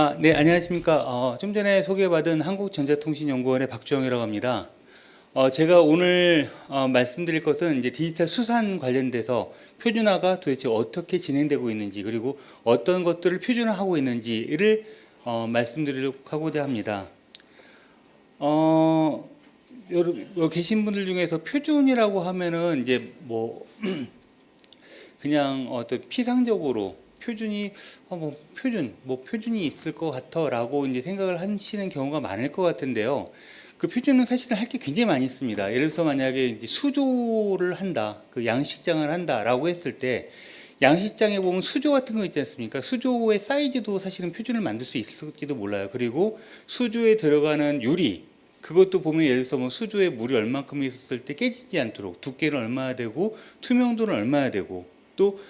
아, 네, 안녕하십니까. 어, 좀 전에 소개받은 한국전자통신연구원의 박주영이라고 합니다. 어, 제가 오늘 어, 말씀드릴 것은 이제 디지털 수산 관련돼서 표준화가 도대체 어떻게 진행되고 있는지 그리고 어떤 것들을 표준화하고 있는지를 어, 말씀드리려고 하고자 합니다. 어, 여기 계신 분들 중에서 표준이라고 하면은 이제 뭐 그냥 어떤 피상적으로 표준이 어, 뭐 표준 뭐 표준이 있을 것 같아라고 이제 생각을 하시는 경우가 많을 것 같은데요. 그 표준은 사실은 할 게 굉장히 많이 있습니다. 예를 들어서 만약에 이제 수조를 한다, 그 양식장을 한다라고 했을 때 양식장에 보면 수조 같은 거 있지 않습니까? 수조의 사이즈도 사실은 표준을 만들 수 있을지도 몰라요. 그리고 수조에 들어가는 유리 그것도 보면 예를 들어서 뭐 수조에 물이 얼만큼 있었을 때 깨지지 않도록 두께는 얼마나 되고 투명도는 얼마나 되고 또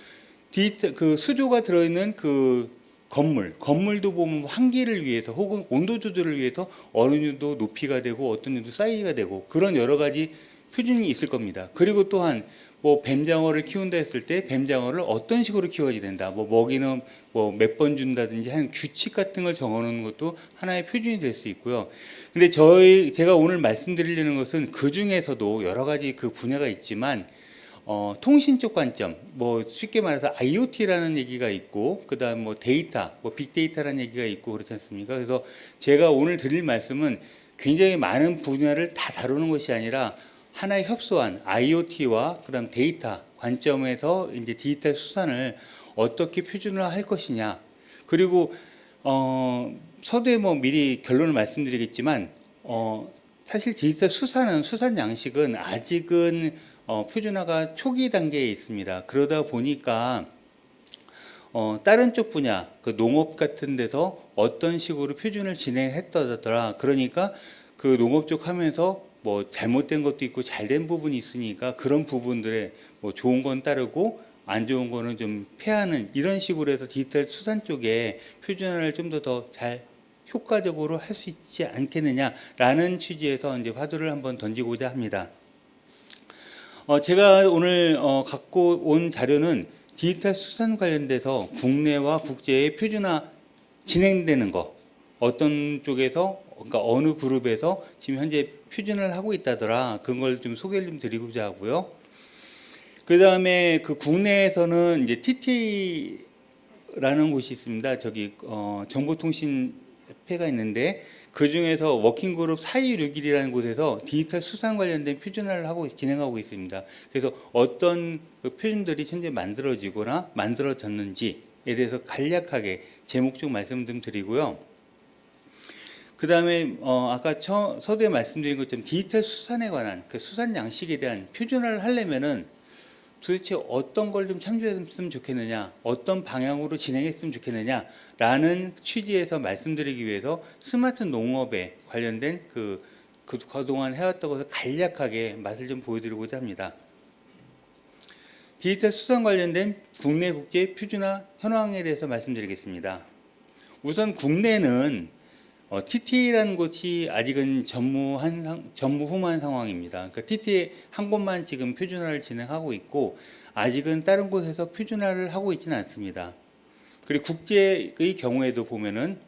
디지털 그 수조가 들어있는 그 건물 건물도 보면 환기를 위해서 혹은 온도 조절을 위해서 어느 정도 높이가 되고 어떤 정도 사이즈가 되고 그런 여러 가지 표준이 있을 겁니다. 그리고 또한 뭐 뱀장어를 키운다 했을 때 뱀장어를 어떤 식으로 키워야 된다. 뭐 먹이는 뭐 몇 번 준다든지 하는 규칙 같은 걸 정하는 것도 하나의 표준이 될 수 있고요. 근데 저희 제가 오늘 말씀드리려는 것은 그 중에서도 여러 가지 그 분야가 있지만 어, 통신 쪽 관점, 뭐 쉽게 말해서 IoT라는 얘기가 있고, 그다음 뭐 데이터, 뭐 빅데이터라는 얘기가 있고 그렇지 않습니까? 그래서 제가 오늘 드릴 말씀은 굉장히 많은 분야를 다 다루는 것이 아니라 하나의 협소한 IoT와 그다음 데이터 관점에서 이제 디지털 수산을 어떻게 표준화 할 것이냐, 그리고 어, 서두에 뭐 미리 결론을 말씀드리겠지만, 어, 사실 디지털 수산은 수산 양식은 아직은 어, 표준화가 초기 단계에 있습니다. 그러다 보니까 어, 다른 쪽 분야, 그 농업 같은 데서 어떤 식으로 표준을 진행했더라. 그러니까 그 농업 쪽 하면서 뭐 잘못된 것도 있고 잘된 부분이 있으니까 그런 부분들에 뭐 좋은 건 따르고 안 좋은 거는 좀 패하는 이런 식으로 해서 디지털 수산 쪽에 표준화를 좀 더 더 잘 효과적으로 할 수 있지 않겠느냐라는 취지에서 이제 화두를 한번 던지고자 합니다. 어, 제가 오늘 어, 갖고 온 자료는 디지털 수산 관련돼서 국내와 국제의 표준화 진행되는 거 어떤 쪽에서 그러니까 어느 그룹에서 지금 현재 표준을 하고 있다더라 그런 걸좀 소개를 좀 드리고자 하고요. 그 다음에 그 국내에서는 이제 TT라는 곳이 있습니다. 저기 어, 정보통신 회가 있는데 그 중에서 워킹그룹 4261이라는 곳에서 디지털 수산 관련된 표준화를 하고 진행하고 있습니다. 그래서 어떤 그 표준들이 현재 만들어지거나 만들어졌는지에 대해서 간략하게 제목 좀 말씀 좀 드리고요. 그 다음에 어 아까 처, 서두에 말씀드린 것처럼 디지털 수산에 관한 그 수산 양식에 대한 표준화를 하려면은 도대체 어떤 걸 좀 참조했으면 좋겠느냐, 어떤 방향으로 진행했으면 좋겠느냐라는 취지에서 말씀드리기 위해서 스마트 농업에 관련된 그, 그 그동안 해왔던 것을 간략하게 맛을 좀 보여드리고자 합니다. 디지털 수산 관련된 국내 국제 표준화 현황에 대해서 말씀드리겠습니다. 우선 국내는 어, TT라는 곳이 아직은 전무한 상, 전무후무한 상황입니다. 그러니까 TT 한 곳만 지금 표준화를 진행하고 있고 아직은 다른 곳에서 표준화를 하고 있지는 않습니다. 그리고 국제의 경우에도 보면은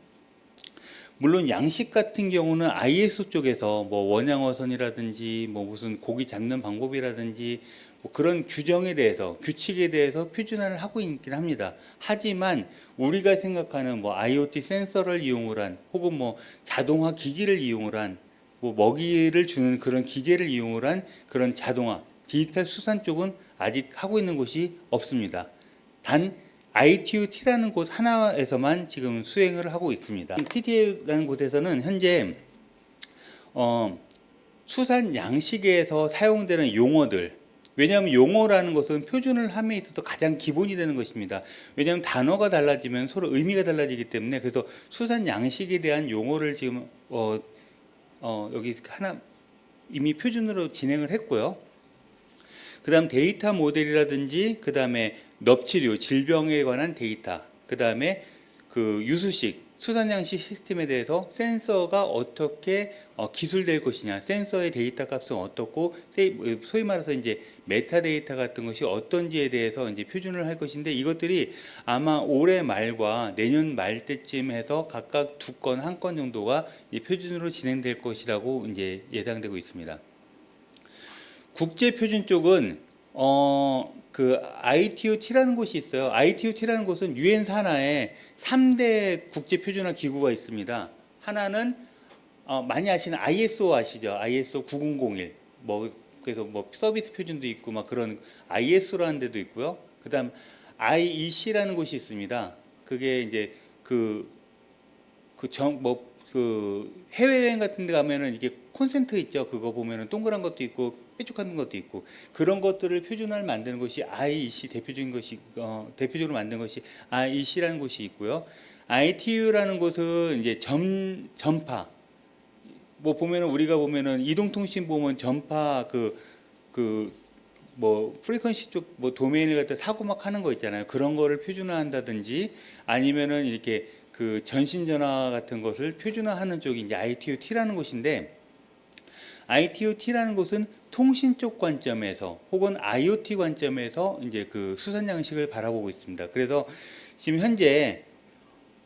물론 양식 같은 경우는 ISO 쪽에서 뭐 원양어선이라든지 뭐 무슨 고기 잡는 방법이라든지 뭐 그런 규정에 대해서 규칙에 대해서 표준화를 하고 있긴 합니다. 하지만 우리가 생각하는 뭐 IoT 센서를 이용을 한 혹은 뭐 자동화 기기를 이용을 한 뭐 먹이를 주는 그런 기계를 이용을 한 그런 자동화 디지털 수산 쪽은 아직 하고 있는 곳이 없습니다. 단 ITUT라는 곳 하나에서만 지금 수행을 하고 있습니다. TT라는 곳에서는 현재 어, 수산 양식에서 사용되는 용어들 왜냐하면 용어라는 것은 표준을 함에 있어서 가장 기본이 되는 것입니다. 왜냐하면 단어가 달라지면 서로 의미가 달라지기 때문에 그래서 수산 양식에 대한 용어를 지금 어, 어, 여기 하나 이미 표준으로 진행을 했고요. 그 다음 데이터 모델이라든지 그 다음에 넙치류 질병에 관한 데이터 그 다음에 그 유수식 수산 양식 시스템에 대해서 센서가 어떻게 어, 기술될 것이냐, 센서의 데이터 값은 어떻고 세- 소위 말해서 이제 메타 데이터 같은 것이 어떤지에 대해서 이제 표준을 할 것인데 이것들이 아마 올해 말과 내년 말 때쯤 해서 각각 두 건, 한 건 정도가 이 표준으로 진행될 것이라고 이제 예상되고 있습니다. 국제 표준 쪽은 어 그 ITOT라는 곳이 있어요. ITOT라는 곳은 유엔 산하에 3대 국제 표준화 기구가 있습니다. 하나는 어 많이 아시는 ISO 아시죠? ISO 9001. 뭐 그래서 뭐 서비스 표준도 있고 막 그런 ISO라는 데도 있고요. 그다음 IEC라는 곳이 있습니다. 그게 이제 그 그정뭐 그 해외여행 같은 데 가면은 이게 콘센트 있죠. 그거 보면은 동그란 것도 있고 뾰족한 것도 있고 그런 것들을 표준화를 만드는 것이 IEC 대표적인 것이 어, 대표적으로 만든 것이 IEC라는 곳이 있고요. ITU라는 곳은 이제 전 전파 뭐 보면은 우리가 보면은 이동통신 보면 전파 그 그 뭐 프리퀀시 쪽 뭐 도메인을 갖다 사고 막 하는 거 있잖아요. 그런 거를 표준화한다든지 아니면은 이렇게 그 전신 전화 같은 것을 표준화하는 쪽이 이제 ITOT라는 곳인데 ITOT라는 곳은 통신 쪽 관점에서 혹은 IoT 관점에서 이제 그 수산 양식을 바라보고 있습니다. 그래서 지금 현재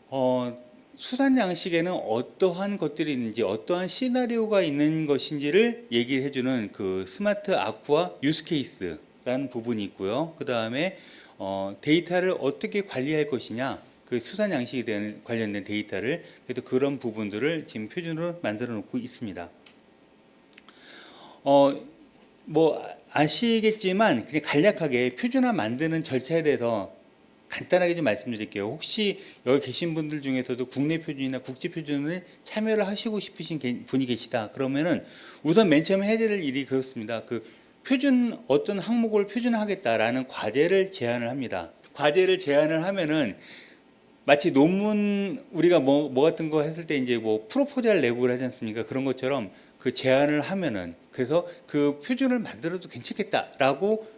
어 수산 양식에는 어떠한 것들이 있는지 어떠한 시나리오가 있는 것인지를 얘기를 해주는 그 스마트 아쿠아 유스 케이스라는 부분이 있고요. 그 다음에 어, 데이터를 어떻게 관리할 것이냐 그 수산 양식에 대한 관련된 데이터를 그래도 그런 부분들을 지금 표준으로 만들어 놓고 있습니다. 어, 뭐 아시겠지만 그냥 간략하게 표준화 만드는 절차에 대해서 간단하게 좀 말씀드릴게요. 혹시 여기 계신 분들 중에서도 국내 표준이나 국제 표준을 참여를 하시고 싶으신 게- 분이 계시다. 그러면은 우선 맨 처음 해야 될 일이 그렇습니다. 그 표준 어떤 항목을 표준화하겠다라는 과제를 제안을 합니다. 과제를 제안을 하면은 마치 논문 우리가 뭐, 뭐 같은 거 했을 때 이제 뭐 프로포잘 내고 하지 않습니까? 그런 것처럼 그 제안을 하면은 그래서 그 표준을 만들어도 괜찮겠다라고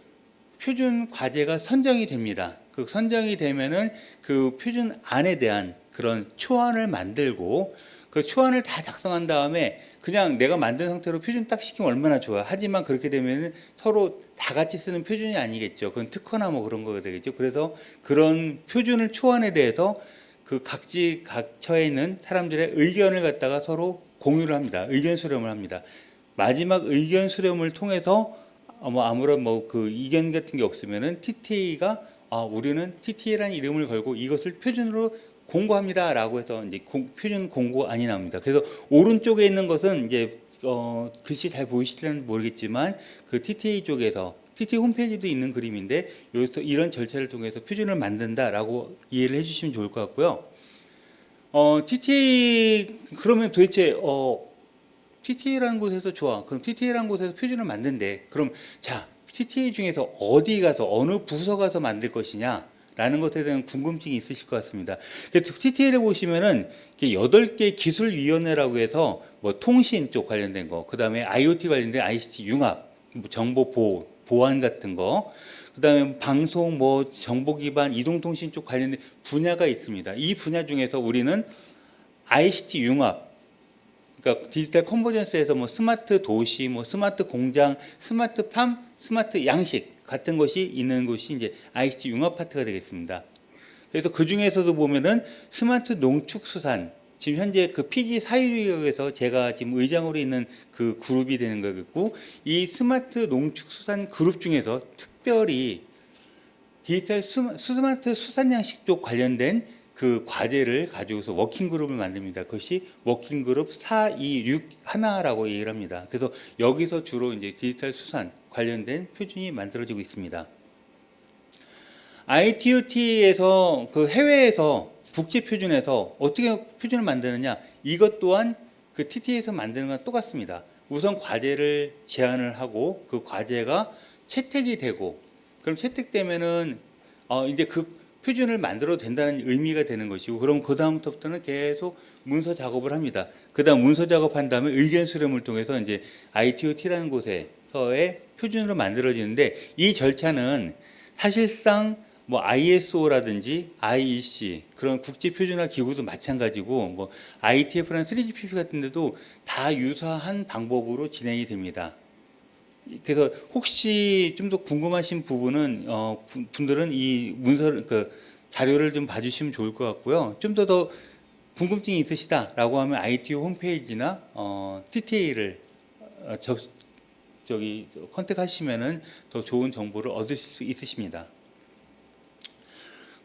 표준 과제가 선정이 됩니다. 그 선정이 되면은 그 표준 안에 대한 그런 초안을 만들고 그 초안을 다 작성한 다음에 그냥 내가 만든 상태로 표준 딱 시키면 얼마나 좋아. 하지만 그렇게 되면은 서로 다 같이 쓰는 표준이 아니겠죠. 그건 특허나 뭐 그런 거가 되겠죠. 그래서 그런 표준을 초안에 대해서 그 각지 각처에 있는 사람들의 의견을 갖다가 서로 공유를 합니다. 의견 수렴을 합니다. 마지막 의견 수렴을 통해서 어, 뭐 아무런 뭐 그 이견 같은 게 없으면은 TTA가 아 우리는 TTA라는 이름을 걸고 이것을 표준으로 공고합니다라고 해서 이제 공- 표준 공고안이 나옵니다. 그래서 오른쪽에 있는 것은 이제 어 글씨 잘 보이실지는 모르겠지만 그 TTA 쪽에서 TTA 홈페이지도 있는 그림인데 여기서 이런 절차를 통해서 표준을 만든다라고 이해를 해주시면 좋을 것 같고요. 어 TTA 그러면 도대체 어 TTA라는 곳에서 좋아. 그럼 TTA라는 곳에서 표준을 만든대. 그럼 자, TTA 중에서 어디 가서 어느 부서 가서 만들 것이냐? 라는 것에 대한 궁금증이 있으실 것 같습니다. 그래서 TTA를 보시면은 여덟 개 기술위원회라고 해서 뭐 통신 쪽 관련된 거, 그 다음에 IoT 관련된 ICT 융합, 뭐 정보 보호, 보안 같은 거, 그 다음에 방송, 뭐 정보 기반, 이동통신 쪽 관련된 분야가 있습니다. 이 분야 중에서 우리는 ICT 융합, 그러니까 디지털 컨버전스에서 뭐 스마트 도시, 뭐 스마트 공장, 스마트 팜, 스마트 양식 같은 것이 있는 곳이 이제 ICT 융합 파트가 되겠습니다. 그래서 그 중에서도 보면은 스마트 농축수산 지금 현재 그 PG 사유역에서 제가 지금 의장으로 있는 그 그룹이 되는 거겠고 이 스마트 농축수산 그룹 중에서 특별히 디지털 스마- 스마트 수산 양식 쪽 관련된 그 과제를 가지고서 워킹 그룹을 만듭니다. 그것이 워킹 그룹 426 하나라고 얘기를 합니다. 그래서 여기서 주로 이제 디지털 수산 관련된 표준이 만들어지고 있습니다. ITOT에서 그 해외에서 국제 표준에서 어떻게 표준을 만드느냐 이것 또한 그 TT에서 만드는 건 똑같습니다. 우선 과제를 제안을 하고 그 과제가 채택이 되고 그럼 채택되면은 어 이제 그 표준을 만들어도 된다는 의미가 되는 것이고 그럼 그 다음부터는 계속 문서 작업을 합니다. 그다음 문서 작업한 다음에 의견 수렴을 통해서 이제 ITOT라는 곳에서의 표준으로 만들어지는데 이 절차는 사실상 뭐 ISO라든지 IEC 그런 국제 표준화 기구도 마찬가지고 뭐 ITF라는 3GPP 같은 데도 다 유사한 방법으로 진행이 됩니다. 그래서 혹시 좀 더 궁금하신 부분은 어 분- 분들은 이 문서 그 자료를 좀 봐주시면 좋을 것 같고요. 좀 더 더 궁금증이 있으시다라고 하면 ITO 홈페이지나 어 TTA를 어, 접 저기 컨택하시면은 더 좋은 정보를 얻으실 수 있으십니다.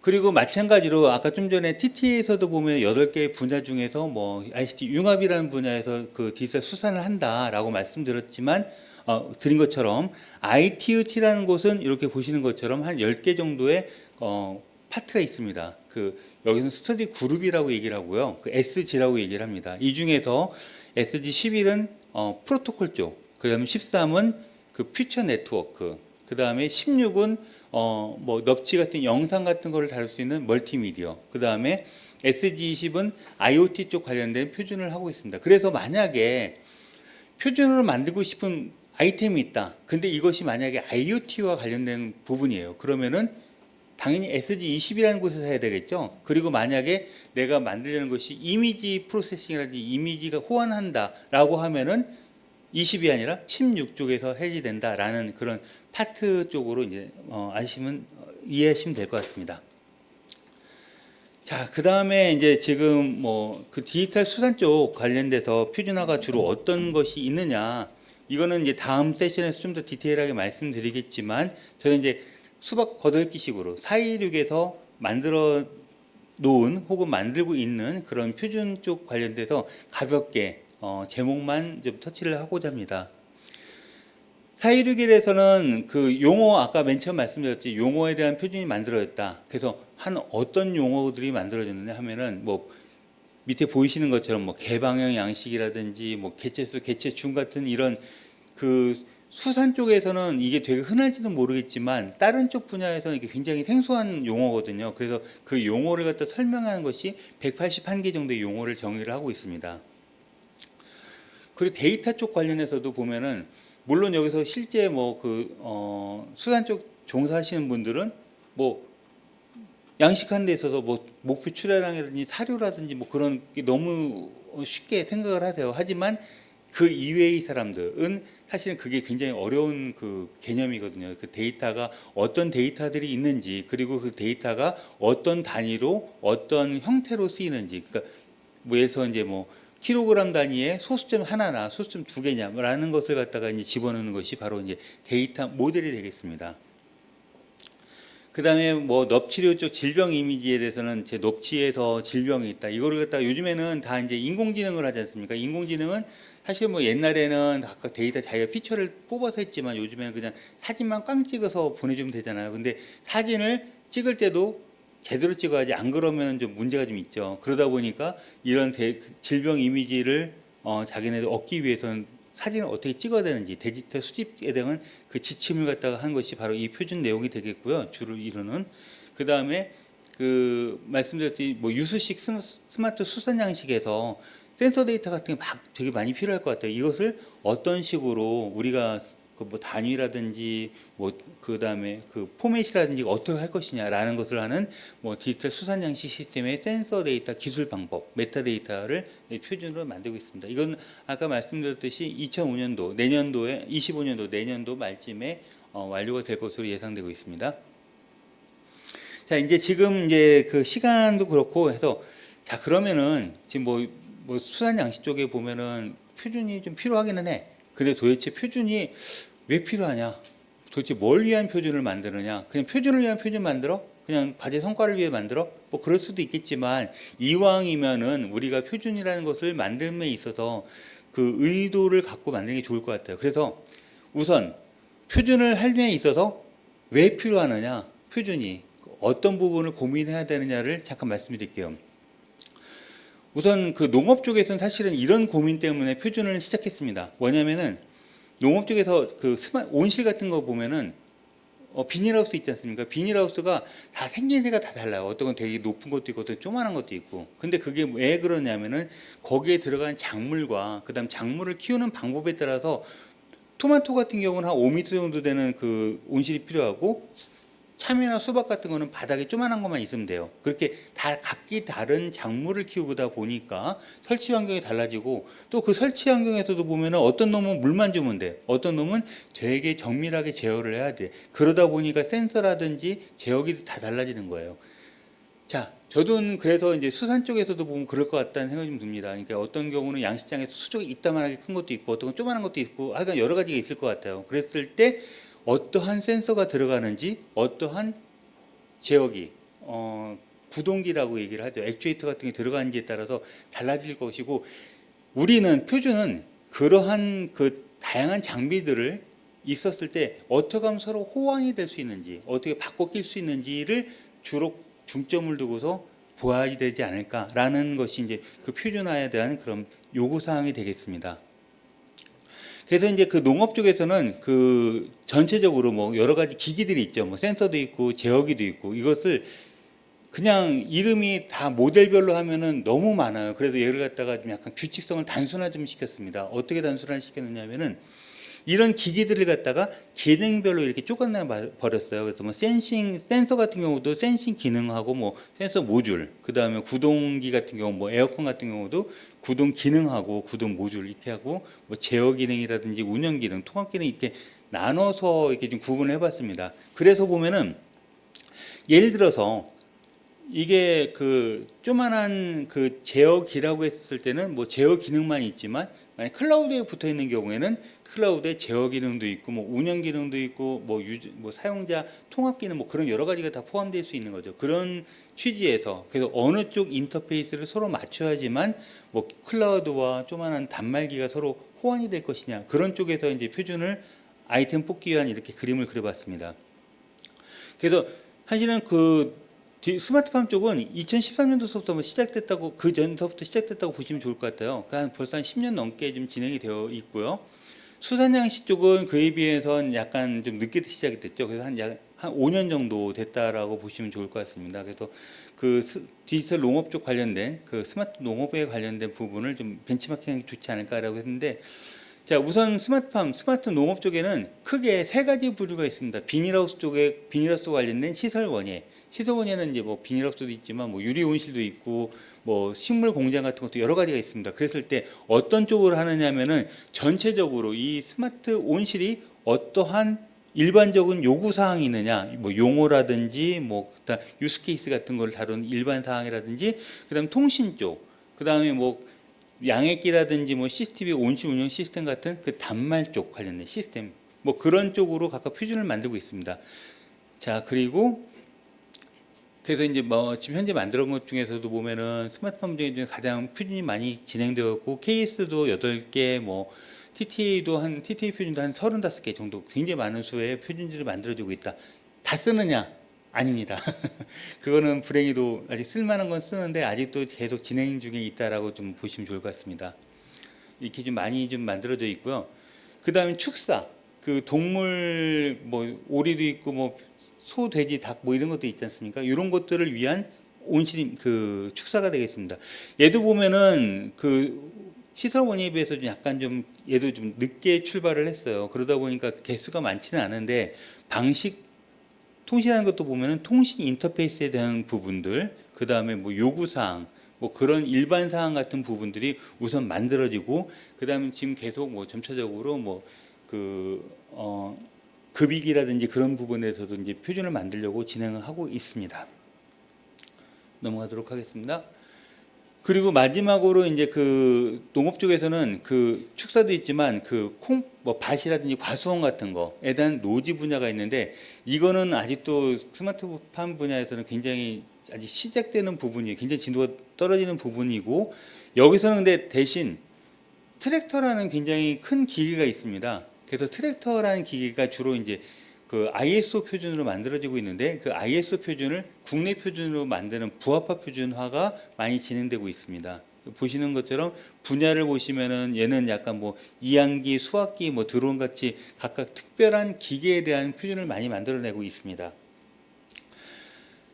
그리고 마찬가지로 아까 좀 전에 TT에서도 보면 8개 분야 중에서 뭐 ICT 융합이라는 분야에서 그 디지털 수산을 한다라고 말씀드렸지만 어, 드린 것처럼 ITUT라는 곳은 이렇게 보시는 것처럼 한 10개 정도의 어, 파트가 있습니다. 그 여기서 스터디 그룹이라고 얘기를 하고요. 그 SG라고 얘기를 합니다. 이 중에서 SG 11은 어, 프로토콜 쪽, 그다음에 13은 그 퓨처 네트워크, 그다음에 16은 어, 뭐 넙치 같은 영상 같은 거를 다룰 수 있는 멀티미디어. 그다음에 SG20은 IoT 쪽 관련된 표준을 하고 있습니다. 그래서 만약에 표준으로 만들고 싶은 아이템이 있다. 근데 이것이 만약에 IoT와 관련된 부분이에요. 그러면은 당연히 SG20이라는 곳에서 해야 되겠죠. 그리고 만약에 내가 만들려는 것이 이미지 프로세싱이라든지 이미지가 호환한다라고 하면은 20이 아니라 16쪽에서 해지된다라는 그런 파트 쪽으로 이제 어, 아시면 어, 이해하시면 될 것 같습니다. 자, 그 다음에 이제 지금 뭐 그 디지털 수산 쪽 관련돼서 표준화가 주로 어떤 것이 있느냐. 이거는 이제 다음 세션에서 좀 더 디테일하게 말씀드리겠지만 저는 이제 수박 거들기식으로 416에서 만들어 놓은 혹은 만들고 있는 그런 표준 쪽 관련돼서 가볍게 어, 제목만 좀 터치를 하고자 합니다. 416일에서는 그 용어 아까 맨 처음 말씀드렸지 용어에 대한 표준이 만들어졌다. 그래서 한 어떤 용어들이 만들어졌느냐 하면은 뭐 밑에 보이시는 것처럼 뭐 개방형 양식이라든지 뭐 개체수, 개체중 같은 이런 그 수산 쪽에서는 이게 되게 흔할지도 모르겠지만 다른 쪽 분야에서는 이게 굉장히 생소한 용어거든요. 그래서 그 용어를 갖다 설명하는 것이 181개 정도의 용어를 정의를 하고 있습니다. 그리고 데이터 쪽 관련해서도 보면은 물론 여기서 실제 뭐 그 어, 수산 쪽 종사하시는 분들은 뭐 양식하는 데 있어서 뭐 목표 출하량이라든지 사료라든지 뭐 그런 게 너무 쉽게 생각을 하세요. 하지만 그 이외의 사람들은 사실은 그게 굉장히 어려운 그 개념이거든요. 그 데이터가 어떤 데이터들이 있는지 그리고 그 데이터가 어떤 단위로 어떤 형태로 쓰이는지 그러니까 뭐 예를 들어서 이제 뭐 킬로그램 단위의 소수점 하나나 소수점 두 개냐라는 것을 갖다가 이제 집어넣는 것이 바로 이제 데이터 모델이 되겠습니다. 그다음에 뭐 넙치료 쪽 질병 이미지에 대해서는 제 넙치에서 질병이 있다. 이거를 갖다가 요즘에는 다 이제 인공지능을 하지 않습니까? 인공지능은 사실 뭐 옛날에는 아까 데이터 자기가 피처를 뽑아서 했지만 요즘에는 그냥 사진만 꽝 찍어서 보내주면 되잖아요. 근데 사진을 찍을 때도 제대로 찍어야지 안 그러면 좀 문제가 좀 있죠. 그러다 보니까 이런 데, 질병 이미지를 어, 자기네들 얻기 위해서는 사진을 어떻게 찍어야 되는지 디지털 수집에 대한 그 지침을 갖다가 한 것이 바로 이 표준 내용이 되겠고요. 주를 이루는 그 다음에 그 말씀드렸듯이 뭐 유수식 스마- 스마트 수산 양식에서 센서 데이터 같은 게 막 되게 많이 필요할 것 같아요. 이것을 어떤 식으로 우리가 그 뭐 단위라든지 뭐 그다음에 그 포맷이라든지 어떻게 할 것이냐라는 것을 하는 뭐 디지털 수산 양식 시스템의 센서 데이터 기술 방법, 메타 데이터를 표준으로 만들고 있습니다. 이건 아까 말씀드렸듯이 2005년도 내년도에 25년도 내년도 말쯤에 어, 완료가 될 것으로 예상되고 있습니다. 자, 이제 지금 이제 그 시간도 그렇고 해서 자, 그러면은 지금 뭐, 뭐 수산 양식 쪽에 보면은 표준이 좀 필요하기는 해. 근데 도대체 표준이 왜 필요하냐? 도대체 뭘 위한 표준을 만드느냐? 그냥 표준을 위한 표준 만들어? 그냥 과제 성과를 위해 만들어? 뭐 그럴 수도 있겠지만 이왕이면은 우리가 표준이라는 것을 만듦에 있어서 그 의도를 갖고 만드는 게 좋을 것 같아요. 그래서 우선 표준을 할에 있어서 왜 필요하느냐? 표준이 어떤 부분을 고민해야 되느냐를 잠깐 말씀드릴게요. 우선 그 농업 쪽에서는 사실은 이런 고민 때문에 표준을 시작했습니다. 뭐냐면은 농업 쪽에서 그 스마, 온실 같은 거 보면은 어, 비닐하우스 있지 않습니까? 비닐하우스가 다 생긴새가 다 달라요. 어떤 건 되게 높은 것도 있고 어떤 조그만한 것도 있고. 근데 그게 왜 그러냐면은 거기에 들어간 작물과 그다음 작물을 키우는 방법에 따라서 토마토 같은 경우는 한 5m 정도 되는 그 온실이 필요하고 참외나 수박 같은 거는 바닥에 조만한 것만 있으면 돼요. 그렇게 다 각기 다른 작물을 키우다 보니까 설치 환경이 달라지고 또 그 설치 환경에서도 보면은 어떤 놈은 물만 주면 돼. 어떤 놈은 되게 정밀하게 제어를 해야 돼. 그러다 보니까 센서라든지 제어기도 다 달라지는 거예요. 자, 저도 그래서 이제 수산 쪽에서도 보면 그럴 것 같다는 생각이 좀 듭니다. 그러니까 어떤 경우는 양식장에서 수족이 이따만하게 큰 것도 있고 어떤 건 조그만한 것도 있고 하여간 여러 가지가 있을 것 같아요. 그랬을 때 어떠한 센서가 들어가는지 어떠한 제어기, 어, 구동기라고 얘기를 하죠. 액추에이터 같은 게 들어가는지에 따라서 달라질 것이고 우리는 표준은 그러한 그 다양한 장비들을 있었을 때 어떻게 하면 서로 호환이 될 수 있는지 어떻게 바꿔 낄 수 있는지를 주로 중점을 두고서 보아야 되지 않을까라는 것이 이제 그 표준화에 대한 그런 요구 사항이 되겠습니다. 그래서 이제 그 농업 쪽에서는 그 전체적으로 뭐 여러 가지 기기들이 있죠. 뭐 센서도 있고 제어기도 있고 이것을 그냥 이름이 다 모델별로 하면은 너무 많아요. 그래서 얘를 갖다가 좀 약간 규칙성을 단순화 좀 시켰습니다. 어떻게 단순화 시켰느냐면은 이런 기기들을 갖다가 기능별로 이렇게 쪼개내 버렸어요. 그래서 뭐 센싱 센서 같은 경우도 센싱 기능하고 뭐 센서 모듈, 그다음에 구동기 같은 경우 뭐 에어컨 같은 경우도 구동 기능하고 구동 모듈 이렇게 하고 뭐 제어 기능이라든지 운영 기능, 통합 기능 이렇게 나눠서 이렇게 좀 구분을 해봤습니다. 그래서 보면은 예를 들어서 이게 그 조만한 그 제어기라고 했을 때는 뭐 제어 기능만 있지만 만약 클라우드에 붙어 있는 경우에는 클라우드에 제어 기능도 있고 뭐 운영 기능도 있고 뭐 유저 뭐 사용자 통합 기능 뭐 그런 여러 가지가 다 포함될 수 있는 거죠. 그런 취지에서 그래서 어느 쪽 인터페이스를 서로 맞춰야지만 뭐 클라우드와 조만한 단말기가 서로 호환이 될 것이냐 그런 쪽에서 이제 표준을 아이템 뽑기 위한 이렇게 그림을 그려봤습니다. 그래서 사실은 그 뒤- 스마트팜 쪽은 2013년도부터 시작됐다고 그 전서부터 시작됐다고 보시면 좋을 것 같아요. 그러니까 벌써 한 10년 넘게 좀 진행이 되어 있고요. 수산양식 쪽은 그에 비해서는 약간 좀 늦게 시작이 됐죠. 그래서 한 약 한 5년 정도 됐다라고 보시면 좋을 것 같습니다. 그래서 그 스- 디지털 농업 쪽 관련된 그 스마트 농업에 관련된 부분을 좀 벤치마킹하기 좋지 않을까라고 했는데 자 우선 스마트팜 스마트 농업 쪽에는 크게 세 가지 부류가 있습니다. 비닐하우스 쪽에 비닐하우스 관련된 시설 원예 시설 원예는 이제 뭐 비닐하우스도 있지만 뭐 유리 온실도 있고 뭐 식물 공장 같은 것도 여러 가지가 있습니다. 그랬을 때 어떤 쪽으로 하느냐면은 전체적으로 이 스마트 온실이 어떠한 일반적인 요구 사항이 있느냐, 뭐 용어라든지 뭐 그다음 유스 케이스 같은 걸 다룬 일반 사항이라든지 그다음 통신 쪽, 그다음에 뭐 양액기라든지 뭐 CCTV 온실 운영 시스템 같은 그 단말 쪽 관련된 시스템 뭐 그런 쪽으로 각각 표준을 만들고 있습니다. 자 그리고 그래서 이제 뭐 지금 현재 만들어 것 중에서도 보면은 스마트폰 중에 가장 표준이 많이 진행되었고 KS도 8개 뭐 TTA도 한 TTA 표준도 한 35개 정도 굉장히 많은 수의 표준지를 만들어지고 있다. 다 쓰느냐? 아닙니다. 그거는 불행히도 아직 쓸만한 건 쓰는데 아직도 계속 진행 중에 있다라고 좀 보시면 좋을 것 같습니다. 이렇게 좀 많이 좀 만들어져 있고요. 그다음에 축사, 그 동물 뭐 오리도 있고 뭐 소, 돼지, 닭 뭐 이런 것도 있지 않습니까? 이런 것들을 위한 온실 그 축사가 되겠습니다. 얘도 보면은 그 시설 원리에 비해서 좀 약간 좀 얘도 좀 늦게 출발을 했어요. 그러다 보니까 개수가 많지는 않은데 방식 통신하는 것도 보면은 통신 인터페이스에 대한 부분들, 그 다음에 뭐 요구 사항, 뭐 그런 일반 사항 같은 부분들이 우선 만들어지고, 그 다음에 지금 계속 뭐 점차적으로 뭐그 어, 급익이라든지 그런 부분에서도 이제 표준을 만들려고 진행을 하고 있습니다. 넘어가도록 하겠습니다. 그리고 마지막으로 이제 그 농업 쪽에서는 그 축사도 있지만 그 콩 뭐 밭이라든지 과수원 같은 거에 대한 노지 분야가 있는데 이거는 아직도 스마트팜 분야에서는 굉장히 아직 시작되는 부분이 굉장히 진도가 떨어지는 부분이고 여기서는 근데 대신 트랙터라는 굉장히 큰 기계가 있습니다. 그래서 트랙터라는 기계가 주로 이제 그 ISO 표준으로 만들어지고 있는데 그 ISO 표준을 국내 표준으로 만드는 부합화 표준화가 많이 진행되고 있습니다. 보시는 것처럼 분야를 보시면은 얘는 약간 뭐 이항기, 수학기, 뭐 드론 같이 각각 특별한 기계에 대한 표준을 많이 만들어내고 있습니다.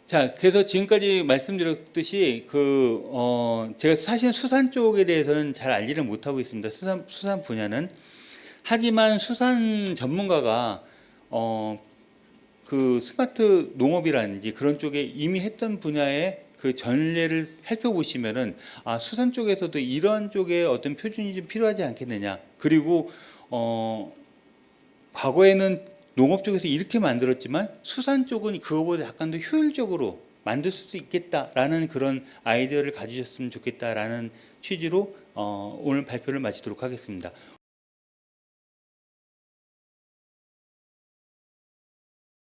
자, 그래서 지금까지 말씀드렸듯이 그 어, 제가 사실 수산 쪽에 대해서는 잘 알지를 못하고 있습니다. 수산 수산 분야는 하지만 수산 전문가가 어, 그 스마트 농업이라든지 그런 쪽에 이미 했던 분야의 그 전례를 살펴보시면은 아 수산 쪽에서도 이런 쪽에 어떤 표준이 좀 필요하지 않겠느냐 그리고 어 과거에는 농업 쪽에서 이렇게 만들었지만 수산 쪽은 그거보다 약간 더 효율적으로 만들 수도 있겠다라는 그런 아이디어를 가지셨으면 좋겠다라는 취지로 어, 오늘 발표를 마치도록 하겠습니다.